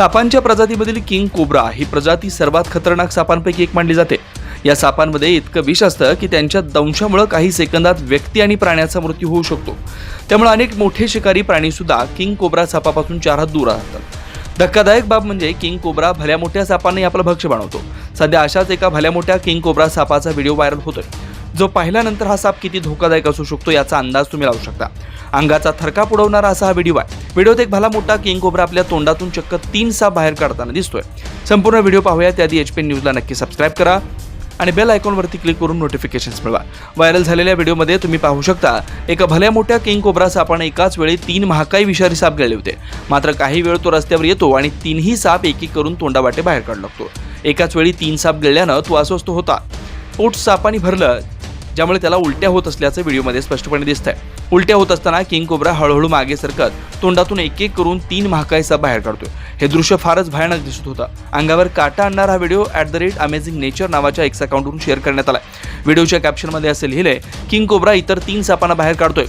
सापांच्या प्रजातीमधील king cobra ही प्रजाती सर्वात खतरनाक सापांपैकी एक मानली जाते. या सापांमध्ये इतकं विष असतं की त्यांच्या दंशामुळे काही सेकंदात व्यक्ती आणि प्राण्याचा मृत्यू होऊ शकतो. त्यामुळे अनेक मोठे शिकारी प्राणीसुद्धा किंग कोब्रा सापापासून चार हात दूर राहतात. धक्कादायक बाब म्हणजे किंग कोब्रा भल्या मोठ्या सापाने आपलं भक्ष बनवतो. सध्या अशाच एका भल्या मोठ्या किंग कोब्रा सापाचा व्हिडिओ व्हायरल होतोय. जो पाहिल्यानंतर हा साप किती धोकादायक असू शकतो याचा अंदाज तुम्ही लावू शकता. अंगाचा थरकाप उडवणारा असा हा व्हिडिओ आहे. व्हिडिओत एक भला मोठा किंग कोबरा आपल्या तोंडातून चक्क तीन साप बाहेर काढताना दिसतोय. संपूर्ण व्हिडिओ पाहूया त्याआधी एच पी न्यूजला नक्की सबस्क्राईब करा आणि बेल आयकॉनवरती क्लिक करून नोटिफिकेशन्स मिळवा. व्हायरल झालेल्या व्हिडिओमध्ये तुम्ही पाहू शकता एका भल्या मोठ्या किंग कोबरा सापाने एकाच वेळी तीन महाकाई विषारी साप गेले होते. मात्र काही वेळ तो रस्त्यावर येतो आणि तीनही साप एक एक करून तोंडावाटे बाहेर काढू लागतो. एकाच वेळी तीन साप गळल्यानं तो अस्वस्थ होता. पोट सापाने भरलं ज्यामुळे त्याला उलट्या होत असल्याचं व्हिडिओमध्ये स्पष्टपणे दिसतंय. उलट्या होत असताना किंग कोब्रा हळूहळू मागे सरकत तोंडातून एक एक करून तीन महाकायसा बाहेर काढतोय. हे दृश्य फारच भयानक दिसत होतं. अंगावर काटा आणणारा हा video at the rate amazing nature नावाच्या एक्स अकाउंटवरून शेअर करण्यात आलाय. व्हिडिओच्या कॅप्शनमध्ये असे लिहिले किंग कोब्रा इतर तीन सापांना बाहेर काढतोय.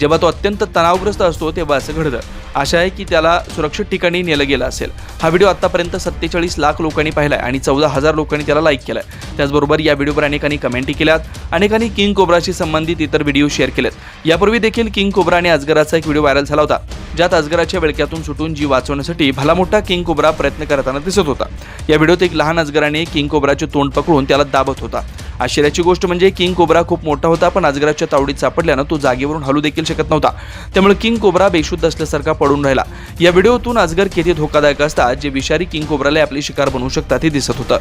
जेव्हा तो अत्यंत तणावग्रस्त असतो तेव्हा असं घडतं. आशा आहे की त्याला सुरक्षित ठिकाणी नेलं गेलं असेल. हा व्हिडिओ आतापर्यंत सत्तेचाळीस लाख लोकांनी पाहिला आहे आणि चौदा हजार लोकांनी त्याला लाईक केला आहे त्याचबरोबर या व्हिडिओवर अनेकांनी कमेंटही केल्यात. अनेकांनी किंग कोब्राशी संबंधित इतर व्हिडिओ शेअर केलेत. यापूर्वी देखील किंग कोब्रा आणि अजगराचा एक व्हिडिओ व्हायरल झाला होता ज्यात अजगराच्या विळक्यातून सुटून जीव वाचवण्यासाठी भला मोठा किंग कोब्रा प्रयत्न करताना दिसत होता. या व्हिडिओत एक लहान अजगराने किंग कोब्राचे तोंड पकडून त्याला दाबत होता. आश्चर्याची गोष्ट म्हणजे किंग कोब्रा खूप मोठा होता पण अजगराच्या तावडीत सापडल्यानं तो जागेवरून हलू देखील शकत नव्हता. त्यामुळे किंग कोब्रा बेशुद्ध असल्यासारखा पडून राहिला. या व्हिडिओतून अजगर किती धोकादायक असतात जे विषारी किंग कोब्राला आपली शिकार बनवू शकतात हे दिसत होतं.